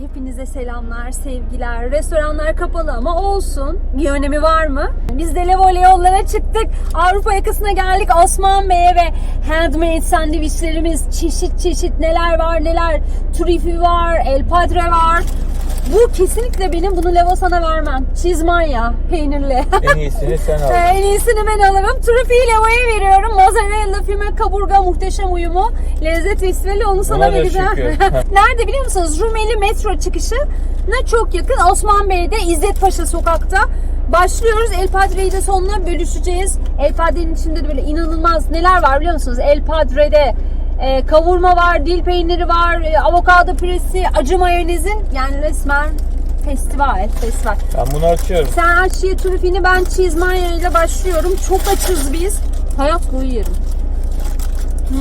Hepinize selamlar, sevgiler. Restoranlar kapalı ama olsun. Bir önemi var mı? Biz de Levole yollara çıktık. Avrupa yakasına geldik. Osman Bey'e ve handmade sandviçlerimiz çeşit çeşit neler var neler. Trüfü var, el padre var. Bu kesinlikle benim. Bunu Levo sana vermem. Çizmanya peynirli. En iyisini sen al. en iyisini ben alırım. Trüfeyi Levo'ya veriyorum. Mozzarella, füme, kaburga muhteşem uyumu. Lezzet festivali onu sana Ona vereceğim. Nerede biliyor musunuz? Rumeli metro çıkışına çok yakın. Osman Bey'de İzzet Paşa sokakta. Başlıyoruz. El Padre'yi de sonuna bölüşeceğiz. El Padre'nin içinde de böyle inanılmaz neler var biliyor musunuz? El Padre'de e, kavurma var, dil peyniri var, e, avokado püresi, acı mayonezin yani resmen festival, festival. Ben bunu açıyorum. Sen aç ye trüfini ben cheesemania ile başlıyorum. Çok açız biz. Hayat boyu yerim. Hmm.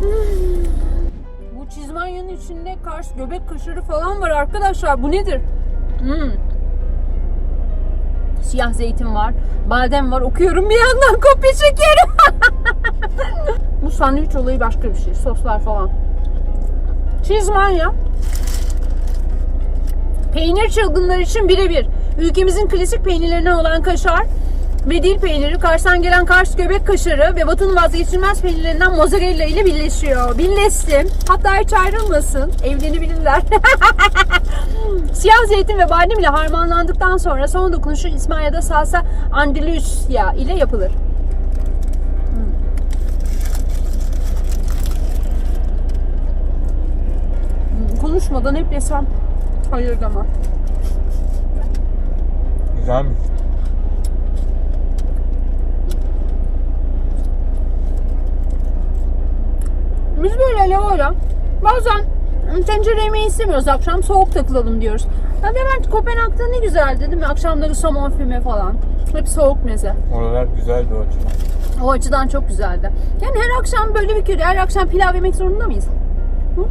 Hmm. Bu cheesemanyanın içinde kars göbek kaşarı falan var arkadaşlar. Bu nedir? Hmm. Siyah zeytin var. Badem var. Okuyorum bir yandan kopya çekiyorum. Bu sandviç olayı başka bir şey. Soslar falan. Cheesemania Peynir çılgınları için birebir. Ülkemizin klasik peynirlerinden olan kaşar ve dil peyniri, Kars'tan gelen Kars göbek kaşarı ve Batı'nın vazgeçilmez peynirlerinden mozzarella ile birleşiyor. Birleşsin. Hatta hiç ayrılmasın. Evlenebilirler. Siyah zeytin ve badem ile harmanlandıktan sonra son dokunuşu İspanya'da salsa Andalusia ile yapılır. Hmm, Konuşmadan hep yesem hayır demem. Güzelmiş. Biz böyle Leo'yla bazen tencere yemeği istemiyoruz akşam soğuk takılalım diyoruz. Ya Levent Kopenhag'da ne güzel dedim ya akşamları somon füme falan. Hep soğuk meze. Oralar güzeldi o açıdan. O açıdan çok güzeldi. Yani her akşam böyle bir kere her akşam pilav yemek zorunda mıyız? Hı?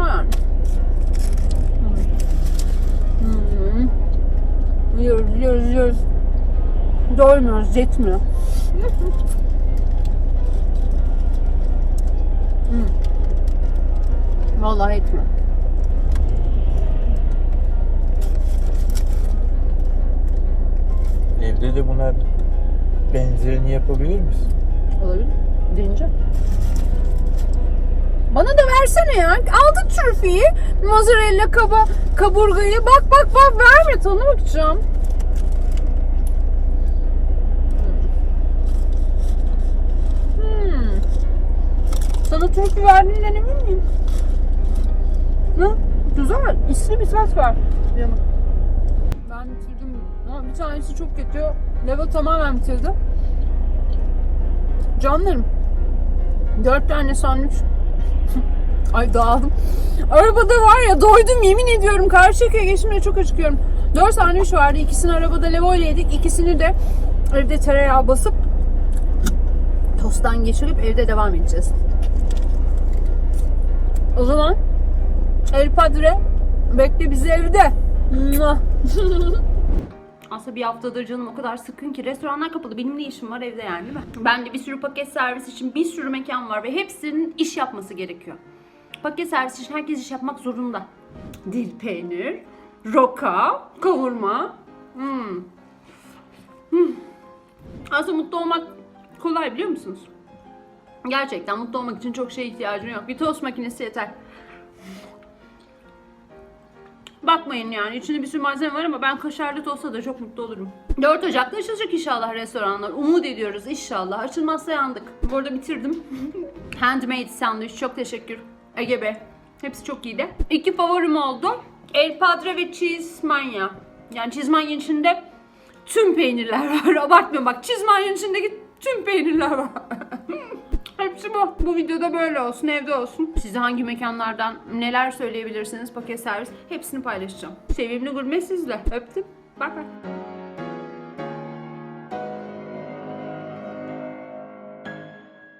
Ha. Hmm. Yiyoruz, yiyoruz, yiyoruz. Doymuyoruz, yetmiyor. Hmm. Vallahi yetmiyor. Evde de buna benzerini yapabilir misin? Olabilir. Deneyeceğim. Bana da versene ya. Aldık trüfeyi. Mozzarella kaba, kaburgayı. Bak bak bak verme tadına bakacağım. Hmm. Sana trüfü verdiğinden emin miyim? Hı? Güzel. İsli bir tat var. Yanım. Ben bitirdim. Ama bir tanesi çok kötü. Level tamamen bitirdi. Canlarım. Dört tane sandviç. Ay dağıldım. Arabada var ya doydum yemin ediyorum. Karşıyaka'ya geçimde çok acıkıyorum. Dört sandviç vardı. İkisini arabada Levo ile yedik. İkisini de evde tereyağı basıp tosttan geçirip evde devam edeceğiz. O zaman El Padre bekle bizi evde. Aslında bir haftadır canım o kadar sıkın ki restoranlar kapalı. Benim ne işim var evde yani değil mi? Ben de bir sürü paket servis için bir sürü mekan var ve hepsinin iş yapması gerekiyor. Paket servis için herkes iş yapmak zorunda. Dil peynir, roka, kavurma. Hmm. Hmm. Aslında mutlu olmak kolay biliyor musunuz? Gerçekten mutlu olmak için çok şeye ihtiyacın yok. Bir tost makinesi yeter. Bakmayın yani içinde bir sürü malzeme var ama ben kaşarlı tosta da çok mutlu olurum. 4 Ocak'ta açılacak inşallah restoranlar. Umut ediyoruz inşallah. Açılmazsa yandık. Bu arada bitirdim. Handmade sandviç çok teşekkür. Ege Bey. Hepsi çok iyiydi. İki favorim oldu. El Padre ve Cheese. Yani Cheese içinde tüm peynirler var. Abartmıyorum bak Cheese içindeki tüm peynirler var. Hepsi bu. Bu videoda böyle olsun, evde olsun. Size hangi mekanlardan neler söyleyebilirsiniz paket servis hepsini paylaşacağım. Sevimli gurme sizle. Öptüm. Bye bye.